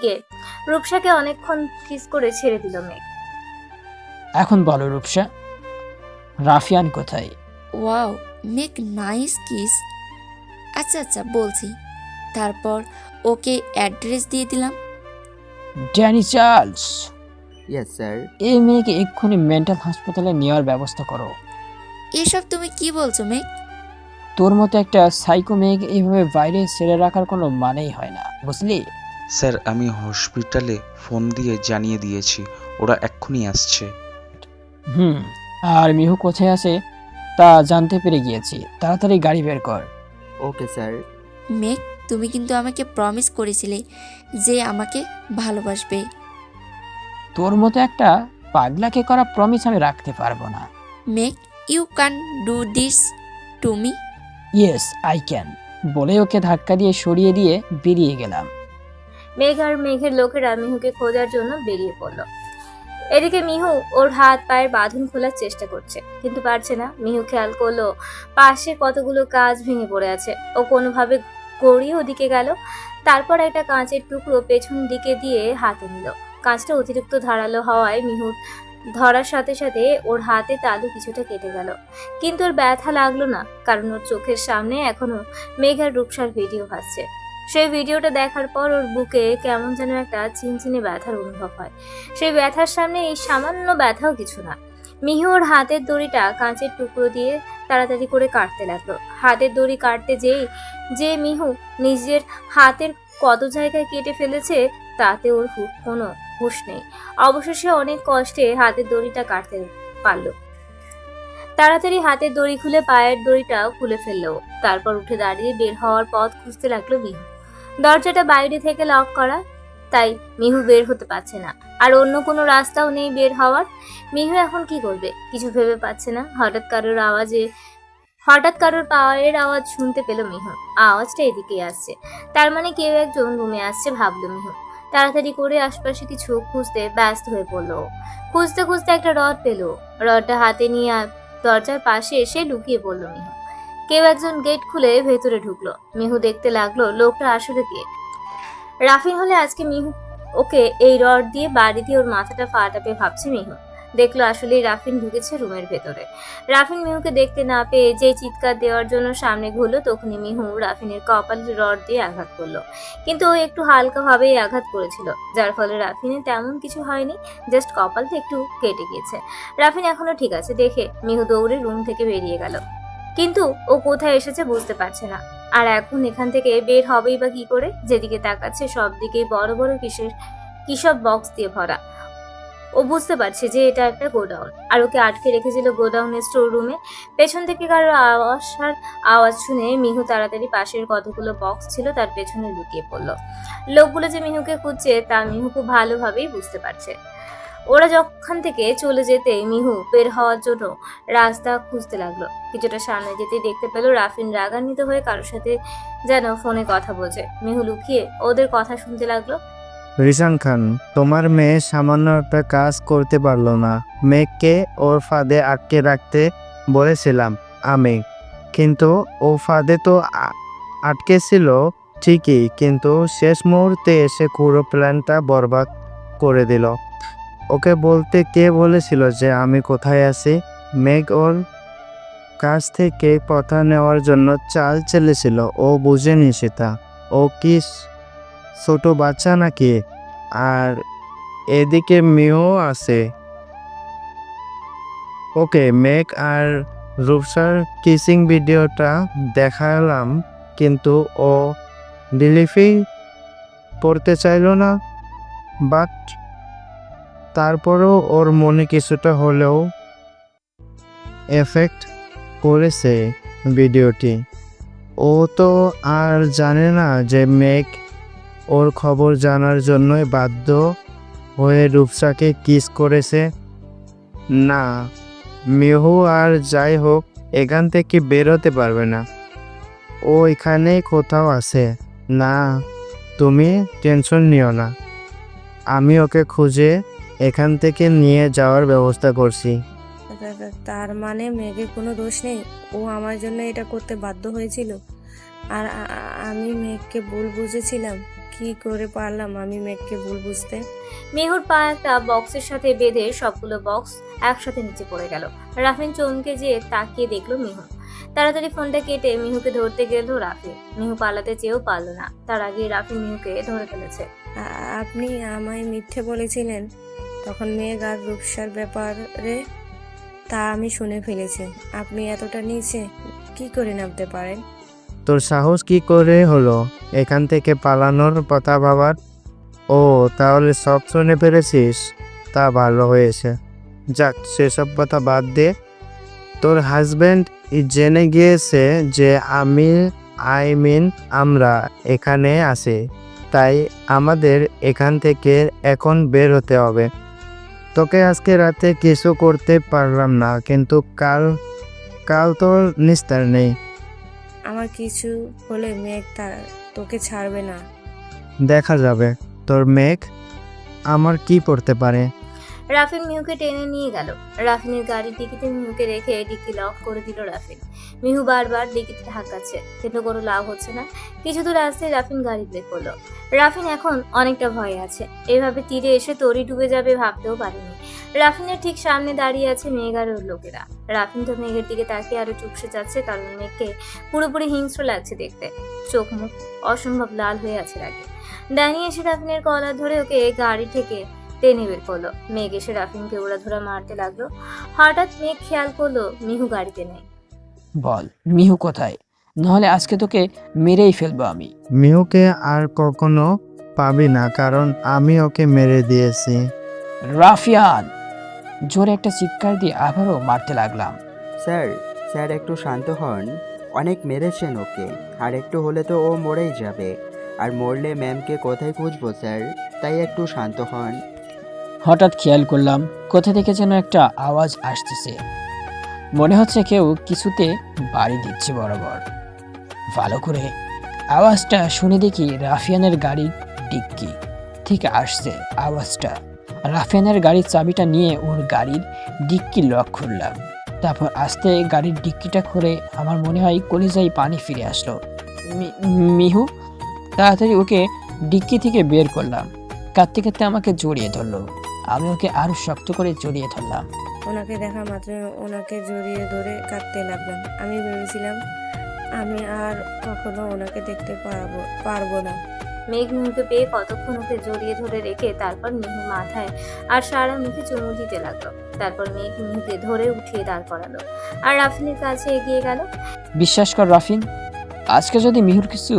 এদিকে রূপসাকে অনেকক্ষণ কিস করে ছেড়ে দিল মেঘ এখন বলো রূপসা রাফিয়ান কোথায়? Wow make nice kiss. আচ্ছা আচ্ছা বলছি। তারপর ওকে অ্যাড্রেস দিয়ে দিলাম। Danny Charles. ইয়েস স্যার এই মেয়েকে এক্ষুনি মেন্টাল হাসপাতালে নেওয়ার ব্যবস্থা করো। এসব তুমি কি বলছো মেক? তোর মতো একটা সাইকো মেয়েকে এইভাবে বাইরে ছেড়ে রাখার কোনো মানেই হয় না বুঝলি? স্যার আমি হসপিটালে ফোন দিয়ে জানিয়ে দিয়েছি ওরা এক্ষুনি আসছে। হুম আর মিহু কোথায় আছে তা জানতে পেরে গিয়েছি। তাড়াতাড়ি গাড়ি বের কর। Okay sir. মেক তুমি কিন্তু আমাকে প্রমিস করেছিলে যে আমাকে ভালোবাসবে। তোর মতো একটা পাগলাকে করা প্রমিস আমি রাখতে পারব না। Make you can do this to me yes I can বলে ওকে ধাক্কা দিয়ে সরিয়ে দিয়ে বেরিয়ে গেলাম। মেঘ আর মেঘের লোকেরা মিহুকে খোঁজার জন্য বেরিয়ে পড়ল। এদিকে মিহু ওর হাত পায়ের বাঁধন খোলার চেষ্টা করছে, কিন্তু পারছে না। মিহু খেয়াল করল, পাশে কতগুলো কাজ ভেঙে পড়ে আছে। ও কোনোভাবে গড়িয়ে ওদিকে গেল। তারপর একটা কাঁচের টুকরো পেছন দিকে দিয়ে হাতে নিল। কাঁচটা অতিরিক্ত ধারালো হওয়ায় মিহুর ধরার সাথে সাথে ওর হাতে তালু কিছুটা কেটে গেল। কিন্তু ওর ব্যথা লাগল না, কারণ ওর চোখের সামনে এখনও মেঘার রূপসার ভিডিও ভাসছে। সেই ভিডিওটা দেখার পর ওর বুকে কেমন যেন একটা চিনচিনে ব্যথার অনুভব হয়। সেই ব্যথার সামনে এই সামান্য ব্যথাও কিছু না। মিহু ওর হাতের দড়িটা কাঁচের টুকরো দিয়ে তাড়াতাড়ি করে কাটতে লাগল। হাতের দড়ি কাটতে যেই যে মিহু নিজের হাতের কত জায়গায় কেটে ফেলেছে, তাতে ওর কোনো হুঁশ নেই। অবশেষে অনেক কষ্টে হাতের দড়িটা কাটতে পারল। তাড়াতাড়ি হাতের দড়ি খুলে পায়ের দড়িটাও খুলে ফেলল। তারপর উঠে দাঁড়িয়ে বের হওয়ার পথ খুঁজতে লাগল মিহু। দরজাটা বাইরে থেকে লক করা, তাই মিহু বের হতে পারছে না। আর অন্য কোনো রাস্তাও নেই বের হওয়ার। মিহু এখন কি করবে? কিছু ভেবে পাচ্ছে না। হঠাৎ কারোর আওয়াজে, হঠাৎ কারোর পাওয়ারের আওয়াজ শুনতে পেল মিহু। আওয়াজটা এদিকেই আসছে। তার মানে কেউ একজন রুমে আসছে ভাবলো মিহু। তাড়াতাড়ি করে আশপাশে কিছু খুঁজতে ব্যস্ত হয়ে পড়ল। খুঁজতে খুঁজতে একটা রড পেল। রডটা হাতে নিয়ে দরজার পাশে এসে লুকিয়ে পড়ল মিহু। কেউ একজন গেট খুলে ভেতরে ঢুকলো। মিহু দেখতে লাগল লোকটা আসলে কে। রাফিন হলে আজকে মিহু ওকে এই রড দিয়ে বাড়ি দিয়ে ওর মাথাটা ফাটাবে ভাবছে মিহু। দেখল আসলে রাফিন ঢুকেছে রুমের ভেতরে। রাফিন মিহুকে দেখতে না পেয়ে যে চিৎকার দেওয়ার জন্য সামনে ঘুরলো, তখনই মিহু রাফিনের কপাল রড দিয়ে আঘাত করল। কিন্তু ও একটু হালকাভাবেই আঘাত করেছিল, যার ফলে রাফিনের তেমন কিছু হয়নি, জাস্ট কপালটা একটু কেটে গিয়েছে। রাফিন এখনও ঠিক আছে, দেখে মিহু দৌড়ে রুম থেকে বেরিয়ে গেল। কিন্তু ও কোথায় এসেছে বুঝতে পারছে না। আর এখন এখান থেকে বের হবেই বা কি করে? যেদিকে তাকাচ্ছে সব দিকেই বড় বড় কিসের কিসব বক্স দিয়ে ভরা। ও বুঝতে পারছে যে এটা একটা গোডাউন। আর ওকে আটকে রেখেছিল গোডাউনের স্টোর রুমে পেছন থেকে কারও আওয়াজ আওয়াজ শুনে মিহু তাড়াতাড়ি পাশের কতগুলো বক্স ছিল তার পেছনে লুকিয়ে পড়ল। লোকগুলো যে মিহুকে খুঁজছে তা মিহু খুব ভালোভাবেই বুঝতে পারছে। ওরা যখন থেকে চলে যেতে মিহু বের হওয়ার জন্য রাস্তা খুঁজতে লাগল। কিছুটা সামনে যেতে দেখতে পেল রাফিন রাগান্বিত হয়ে কারোর সাথে যেন ফোনে কথা বলছে। মিহু লুকিয়ে ওদের কথা শুনতে লাগল। রিসান খান, তোমার মেয়ে সামান্য একটা কাজ করতে পারল না। মেয়েকে ওর ফাঁদে আটকে রাখতে বলেছিলাম আমি। কিন্তু ও ফাঁদে তো আটকে ছিল ঠিকই, কিন্তু শেষ মুহূর্তে এসে পুরো প্ল্যানটা বরবাদ করে দিল। ওকে বলতে কে বলেছিল যে আমি কোথায় আছি? মেঘ ওর কাছ থেকে কথা নেওয়ার জন্য চাল চেলেছিল। ও বুঝেনি সেটা। ও কি ছোট বাচ্চা নাকি? আর এদিকে মেয়েও আছে। ওকে, মেঘ আর রূপসার কিসিং ভিডিওটা দেখালাম, কিন্তু ও ডিলিভি পড়তে চাইলো না। বাট তারপরও ওর মনে কিছুটা হলেও এফেক্ট করেছে ভিডিওটি। ও তো আর জানে না যে মেঘ ওর খবর জানার জন্যই বাধ্য হয়ে রূপসাকে কিস করেছে। না, মেহু আর যাই হোক, এখান থেকে বেরোতে পারবে না। ও এখানে কোথাও আছে। না, তুমি টেনশন নিও না। আমি ওকে খুঁজে এখান থেকে নিয়ে যাওয়ার ব্যবস্থা করছি। তার মানে মেঘের কোনো দোষ নেই? ও আমার জন্য এটা করতে বাধ্য হয়েছিল। আর আমি মেঘকে ভুল বুঝেছিলাম। কি করে পারলাম আমি মেঘকে ভুল বুঝতে? মেহুর পা একটা বক্সের সাথে বেঁধে সবগুলো বক্স একসাথে নিচে পড়ে গেল। রাফিন চমকে যেয়ে তাকিয়ে দেখল মিহু। তাড়াতাড়ি ফোনটা কেটে মিহুকে ধরতে গেল রাফিন। মিহু পালাতে চেয়েও পারল না। তার আগে রাফিন মিহুকে ধরে ফেলেছে। আপনি আমায় মিথ্যে বলেছিলেন। তখন মেঘ আর রূপসার ব্যাপারে তা আমি শুনে ফেলেছি। আপনি এতটা নিচে কি করে নামতে পারেন? তোর সাহস কি করে হলো? এখান থেকে পালানোর কথা ভাবার? ও, তাহলে সব শুনে পেরেছিস তা ভালো হয়েছে। যাক, সেসব কথা বাদ দে। তোর হাজব্যান্ড জেনে গিয়েছে যে আমি আই মিন আমরা এখানে আছি। তাই আমাদের এখান থেকে এখন বের হতে হবে। তোকে আজকে রাতে কিছু করতে পারলাম না কিন্তু কাল কাল তোর নিস্তার নেই। আমার কিছু হলে মেঘ তার তোকে ছাড়বে না। দেখা যাবে তোর মেঘ আমার কি পড়তে পারে? রাফিন মিহুকে টেনে নিয়ে গেল। রাফিনের গাড়ির ডিকিতে মিহুকে রেখে ডিকি লক করে দিল রাফিন। মিহু বারবার ডিকিতে ধাক্কাচ্ছে। কিন্তু কোনো লাভ হচ্ছে না। কিছু দূর আসতে রাফিন গাড়ি ব্রেক করল। রাফিন এখন অনেকটা ভয়ে আছে। এভাবে তীরে এসে তরি ডুবে যাবে ভাবতেও পারেনি। রাফিনের ঠিক সামনে দাঁড়িয়ে আছে মেঘ আর ওর লোকেরা। রাফিন তো মেঘের দিকে তাকিয়ে আরও চুপসে যাচ্ছে, কারণ মেঘকে পুরোপুরি হিংস্র লাগছে দেখতে। চোখ মুখ অসম্ভব লাল হয়ে আছে রাগে। ড্যানি এসে রাফিনের কলার ধরে ওকে গাড়ি থেকে টেনে বের করল। মেঘ এসে রাফিনকে ওরা ধরা মারতে লাগল। হঠাৎ মেঘ খেয়াল করল মিহু গাড়িতে নেই। বল মিহু কোথায়? নাহলে আজকে তোকে মেরেই ফেলব আমি। মিহুকে আর কখনো পাবি না কারণ আমি ওকে মেরে দিয়েছি। রাফিয়ান জোরে একটা চিৎকার দিয়ে আবারও মারতে লাগলাম। স্যার স্যার একটু শান্ত হন। অনেক মেরেছেন ওকে আর একটু হলে তো ও মরেই যাবে। আর মরলে ম্যামকে কোথায় খুঁজবো স্যার? তাই একটু শান্ত হন। হঠাৎ খেয়াল করলাম, কোথা থেকে যেন একটা আওয়াজ আসতেছে। মনে হচ্ছে কেউ কিছুতে বাড়ি দিচ্ছে বরাবর। ভালো করে, আওয়াজটা শুনে দেখি রাফিয়ানের গাড়ি ডিক্কি। ঠিক আসছে আওয়াজটা। রাফিয়ানের গাড়ির চাবিটা নিয়ে ওর গাড়ির ডিক্কি লক খুললাম। তারপর আস্তে গাড়ির ডিক্কিটা খুলে আমার মনে হয় কলিজায় পানি ফিরে আসলো। মিহু? তাড়াতাড়ি ওকে ডিক্কি থেকে বের করলাম। কাঁদতে কাঁদতে আমাকে জড়িয়ে ধরলো। আমি ওকে আরও শক্ত করে জড়িয়ে ধরলাম। ওনাকে দেখা মাত্র ওনাকে জড়িয়ে ধরে কাঁদতে লাগলাম। আমি ভেবেছিলাম আমি আর কখনো ওনাকে দেখতে পারব পারব না। মেঘ মিহুকে পেয়ে কতক্ষণ ওকে জড়িয়ে ধরে রেখে তারপর মিহু মাথায় আর সারা মুখে চুমু দিতে লাগল। তারপর মেঘ মিহুকে ধরে উঠিয়ে দাঁড় করালো। আর রাফিনের কাছে এগিয়ে গেল। বিশ্বাস কর রাফিন আজকে যদি মিহুর কিছু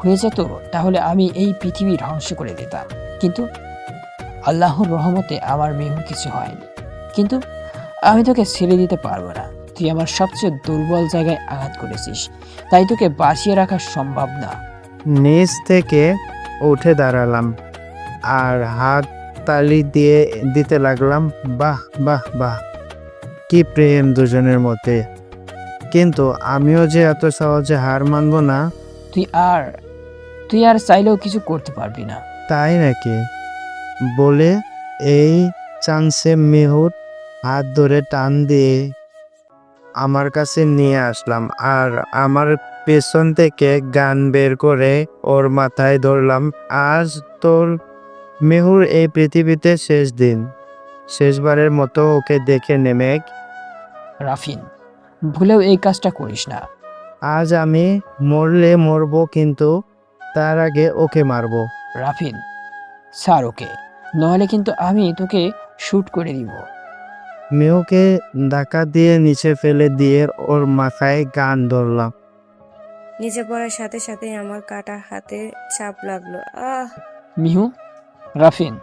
হয়ে যেত তাহলে আমি এই পৃথিবী ধ্বংস করে দিতাম। কিন্তু আল্লাহর রহমতে আমার মিহুর কিছু হয়নি। কিন্তু আমি তোকে ছেড়ে দিতে পারব না। তুই আমার সবচেয়ে দুর্বল জায়গায় আঘাত করেছিস। তাই তোকে বাঁচিয়ে রাখা সম্ভব না। নিচ থেকে উঠে দাঁড়ালাম আর হাত তালি দিয়ে দিতে লাগলাম বাহ বাহ বাহ। কি প্রেম দুজনের মধ্যে। কিন্তু আমিও যে এত সহজে হার মানব না। তুই আর তুই আর চাইলেও কিছু করতে পারবি না। তাই নাকি? বলে এই চান্সে মেহুর হাত ধরে টান দিয়ে আমার কাছে নিয়ে আসলাম আর আমার পেছন থেকে গান বের করে ওর মাথায় ধরলাম। আজ তোর মেহুর এই পৃথিবীতে শেষ দিন। শেষবারের মতো ওকে দেখে নেমে রাফিন ভুলেও এই কাজটা করিস না। আজ আমি মরলে মরবো কিন্তু তার আগে ওকে মারবো। রাফিন স্যার ওকে। নাহলে কিন্তু আমি তোকে শ্যুট করে দিব। মেয়েকে ধাক্কা দিয়ে নিচে ফেলে দিয়ে ওর মাথায় গান ধরলাম। নিচে পড়ার সাথে সাথে আমার কাটা হাতে চাপ লাগল। আহ! মিহু রাফিন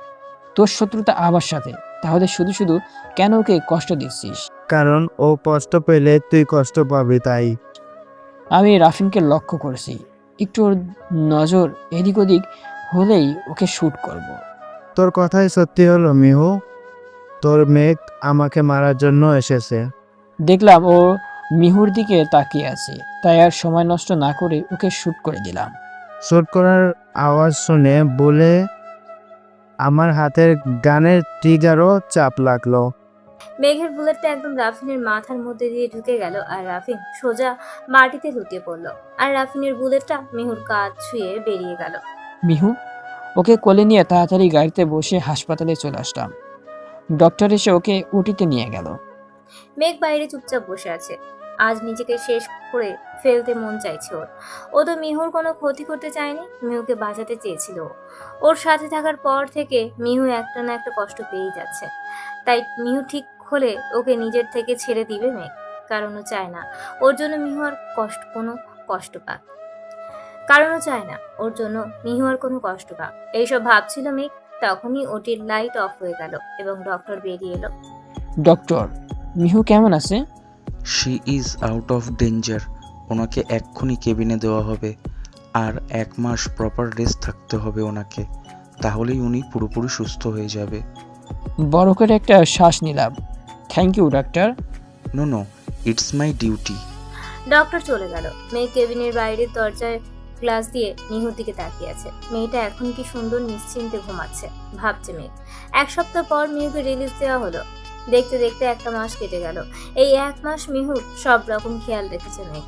তোর শত্রুতা আমার সাথে। তাহলে শুধু শুধু কেন ওকে কষ্ট দিচ্ছিস? কারণ ও কষ্ট পেলে তুই কষ্ট পাবি তাই। আমি রাফিনকে লক্ষ্য করেছি। একটু ওর নজর এদিক ওদিক হলেই ওকে শ্যুট করব। তোর কথাই সত্যি হলো মিহু। তোর মেঘ আমাকে মারার জন্য এসেছে। দেখলাম ও মিহুর দিকে তাকিয়ে আছে। তাই আর সময় নষ্ট না করে ওকে শ্যুট করে দিলাম। শুট করার আওয়াজ শুনে বলে আমার হাতের গানের ট্রিগারও চাপ লাগল। মেঘের বুলেটটা একদম রাফিনের মাথার মধ্যে দিয়ে ঢুকে গেল আর রাফিন সোজা মাটিতে লুটিয়ে পড়ল। আর রাফিনের বুলেটটা মিহুর কাজ ছুঁয়ে বেরিয়ে গেল। মিহু ওকে কোলে নিয়ে তাড়াতাড়ি গাড়িতে বসে হাসপাতালে চলে আসলাম। ডক্টর এসে ওকে উটিতে নিয়ে গেল। মেঘ বাইরে চুপচাপ বসে আছে। আজ নিজেকে শেষ করে ফেলতে মন চাইছে ওর। ও তো মিহুর কোনো ক্ষতি করতে চায়নি, মিহুকে বাঁচাতে চেয়েছিল। ওর সাথে থাকার পর থেকে মিহু একটা না একটা কষ্ট পেয়েই যাচ্ছে। তাই মিহু ঠিক হলে ওকে নিজের থেকে ছেড়ে দিবে মেঘ, কারণ ও চায় না। ওর জন্য মিহু আর কষ্ট, কোনো কষ্ট পাক। কারণ ও চায় না। ওর জন্য মিহু আর কোনো কষ্ট পাক। এইসব ভাবছিল মেঘ। তখনই ওটির লাইট অফ হয়ে গেল এবং ডক্টর বেরিয়ে এলো। ডক্টর মিহু কেমন আছে? She is out of danger ওনাকে এক্ষুনি কেবিনে দেওয়া হবে। আর এক মাস প্রপার রেস্ট থাকতে হবে ওনাকে। তাহলেই উনি পুরোপুরি সুস্থ হয়ে যাবে। বড় করে একটা শ্বাস নিলাম। Thank you doctor no no it's my duty doctor চলে গেল। মেয়ে কেবিনের বাইরের দরজায় গ্লাস দিয়ে মিহুর দিকে তাকিয়ে আছে মেয়েটা এখন কি সুন্দর নিশ্চিন্তে ঘুমাচ্ছে, ভাবছে মেয়ে এক সপ্তাহ পর মিহুকে রিলিজ দেওয়া হলো। দেখতে দেখতে একটা মাস কেটে গেল। এই এক মাস মিহু সব রকম খেয়াল রেখেছে মেঘ।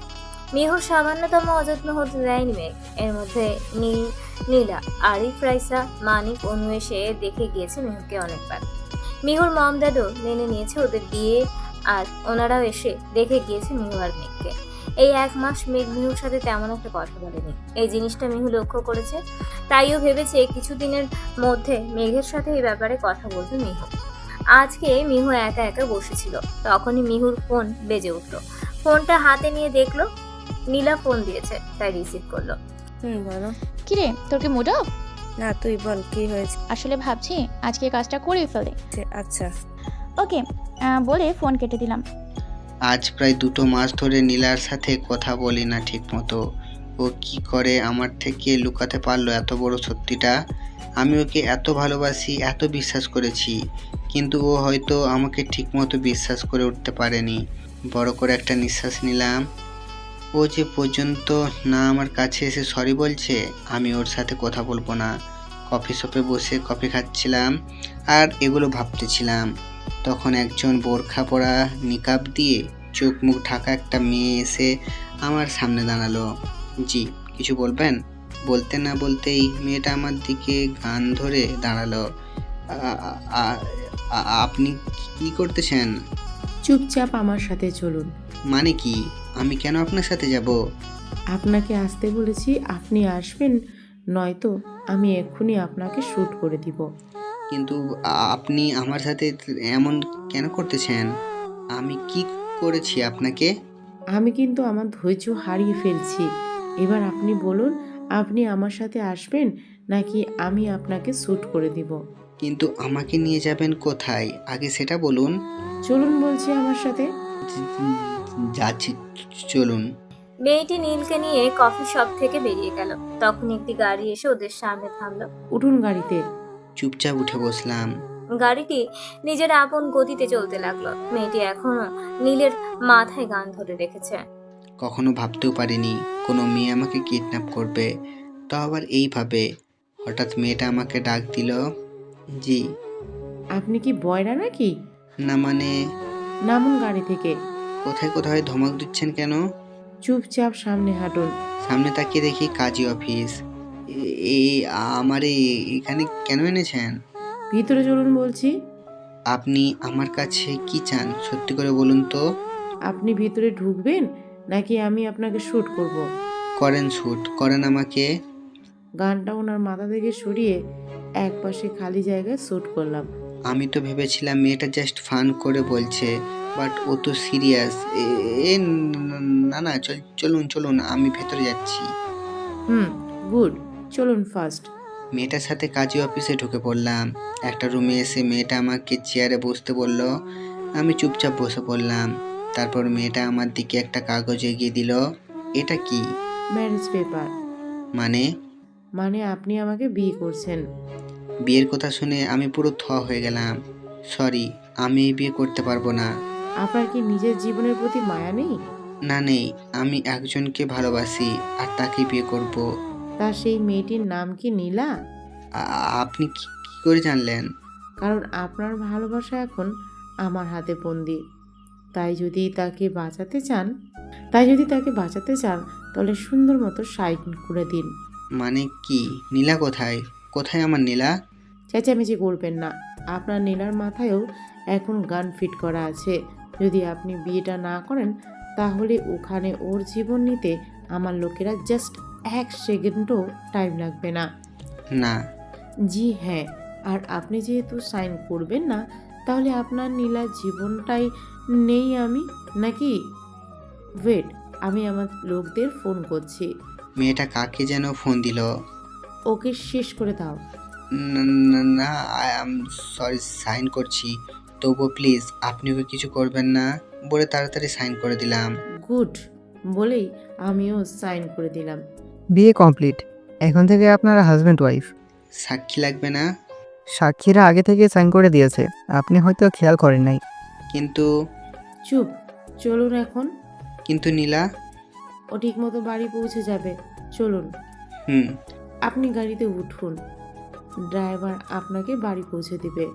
মিহুর সামান্যতম অযত্ন হতে দেয়নি মেঘ। এর মধ্যে নীল, নীলা, আরিফ, রাইসা, মানিক, অনু এসে দেখে গিয়েছে মিহুকে অনেকবার। মিহুর মম ড্যাডও মেনে নিয়েছে ওদের বিয়ে, আর ওনারাও এসে দেখে গিয়েছে মিহু আর মেঘকে। এই এক মাস মেঘ মিহুর সাথে তেমন একটা কথা বলেনি। এই জিনিসটা মিহু লক্ষ্য করেছে। তাইও ভেবেছে কিছুদিনের মধ্যে মেঘের সাথে এই ব্যাপারে কথা বলবে মিহু। আজকে মিহু একা একা বসেছিল। তখনই মিহুর ফোন বেজে উঠল। ফোনটা হাতে নিয়ে দেখল নীলা ফোন দিয়েছে তাই রিসিভ করল। হুম বলো। কিরে তোর কি মুড অফ? না তুই বল কি হয়েছে? আসলে ভাবছি আজকে কাজটা করে ফেলে। আচ্ছা। ওকে বলে ফোন কেটে দিলাম। আজ প্রায় দুটো মাস ধরে নীলার সাথে কথা বলি না ঠিকমতো। ও কি করে আমার থেকে লুকাতে পারল এত বড় সত্যিটা? আমি ওকে এত ভালোবাসি, এত বিশ্বাস করেছি, কিন্তু ও হয়তো আমাকে ঠিকমতো বিশ্বাস করে উঠতে পারেনি। বড় করে একটা নিঃশ্বাস নিলাম। ও যে পর্যন্ত না আমার কাছে এসে সরি বলছে, আমি ওর সাথে কথা বলব না। কফি শপে বসে কফি খাচ্ছিলাম আর এগুলো ভাবতেছিলাম। তখন একজন বোরখা পরা নিকাব দিয়ে চোখ মুখ ঢাকা একটা মেয়ে এসে আমার সামনে দাঁড়াল। জি কিছু বলবেন? বলতে না বলতেই মেয়েটা আমার দিকে গান ধরে দাঁড়াল। আপনি কি করতেছেন? চুপচাপ আমার সাথে চলুন। মানে কি? আমি কেন আপনার সাথে যাব? আপনাকে আসতে বলেছি আপনি আসবেন নয়তো আমি এক্ষুনি আপনাকে শ্যুট করে দিব। কিন্তু আপনি আমার সাথে এমন কেন করতেছেন? আমি কি করেছি আপনাকে? আমি কিন্তু আমার ধৈর্য হারিয়ে ফেলছি। এবার আপনি বলুন আপনি আমার সাথে আসবেন নাকি আমি আপনাকে শ্যুট করে দিব? কিন্তু আমাকে নিয়ে যাবেন কোথায়? আগে সেটা বলুন। চলুন বলছি আমার সাথে। যাচ্ছি চলুন। মেয়েটি নীলকে নিয়ে কফি শপ থেকে বেরিয়ে গেল। তখন একটি গাড়ি এসে ওদের সামনে থামলো। উঠুন গাড়িতে। চুপচাপ উঠে বসলাম। গাড়িটি নিজের আপন গতিতে চলতে লাগল। মেয়েটি এখনও নীলের মাথায় গান ধরে রেখেছে। কখনো ভাবতেও পারিনি কোনো মেয়ে আমাকে কিডন্যাপ করবে। তাও আবার এইভাবে হঠাৎ মেয়েটা আমাকে ডাক দিল জি। আপনি কি বয়রা নাকি? না মানে? নামুন গাড়ি থেকে। কোথায় কোথায় ধমক দিচ্ছেন কেন? চুপচাপ সামনে হাঁটুন। সামনে তাকিয়ে দেখি কাজী অফিস। এই আমার এখানে কেন এনেছেন? ভিতরে চলুন বলছি। আপনি আমার কাছে কি চান? সত্যি করে বলুন তো। আপনি ভিতরে ঢুকবেন নাকি আমি আপনাকে শ্যুট করব। করেন শ্যুট করেন আমাকে। গানটা ওনার মাথা থেকে সরিয়ে এক পাশে খালি জায়গায় শ্যুট করলাম। আমি তো ভেবেছিলাম মেয়েটা জাস্ট ফান করে বলছে বাট ও তো সিরিয়াস এ না না চল চলুন চলুন আমি ভেতরে যাচ্ছি। হুম গুড চলুন ফার্স্ট মেয়েটার সাথে কাজী অফিসে ঢুকে পড়লাম। একটা রুমে এসে মেয়েটা আমাকে চেয়ারে বসতে বলল আমি চুপচাপ বসে পড়লাম। তারপর মেয়েটা আমার দিকে একটা কাগজ এগিয়ে দিল এটা কি? ম্যারেজ পেপার মানে? মানে আপনি আমাকে বিয়ে করছেন। বিয়ের কথা শুনে আমি পুরো থ হয়ে গেলাম। সরি আমি এই বিয়ে করতে পারব না। আপনার কি নিজের জীবনের প্রতি মায়া নেই? না নেই আমি একজনকে ভালোবাসি আর তাকে বিয়ে করব। তা সেই মেয়েটির নাম কি নীলা? আপনি কি করে জানলেন? কারণ আপনার ভালোবাসা এখন আমার হাতে বন্দি। তাই যদি তাকে বাঁচাতে চান তাই যদি তাকে বাঁচাতে চান তাহলে সুন্দর মতো সাইন করে দিন। মানে কি? নীলা কোথায়? কোথায় আমার নীলা? চেঁচামেচি করবেন না। আপনার নীলার মাথায়ও এখন গান ফিট করা আছে। যদি আপনি বিয়েটা না করেন তাহলে ওখানে ওর জীবন নিতে আমার লোকেরা জাস্ট এক সেকেন্ডও টাইম লাগবে না। না। জি হ্যাঁ আর আপনি যেহেতু সাইন করবেন না তাহলে আপনার নীলা জীবনটাই নেই আমি নাকি? ওয়েট আমি আমার লোকদের ফোন করছি। মেয়েটা কাকে যেন ফোন দিল? ওকে শেষ করে দাও। ন- আই এম সরি সাইন করছি। তবুও প্লিজ আপনি ওকে কিছু করবেন না বলে তাড়াতাড়ি সাইন করে দিলাম। গুড বলেই আমিও সাইন করে দিলাম। বিয়ে কমপ্লিট এখন থেকে আপনারা হাজব্যান্ড ওয়াইফ সাক্ষী লাগবে না। সাক্ষীরা আগে থেকে সাইন করে দিয়েছে। আপনি হয়তো খেয়াল করেন নাই। কিন্তু চুপ চলুন এখন। কিন্তু নীলা। ও ঠিক মতো বাড়ি পৌঁছে যাবে। চলুন। হুম। আপনি গাড়িতে উঠুন। ড্রাইভার আপনাকে বাড়ি পৌঁছে দিবে।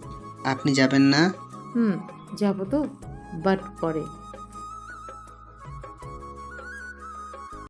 আপনি যাবেন না? হুম যাব তো বাট পরে।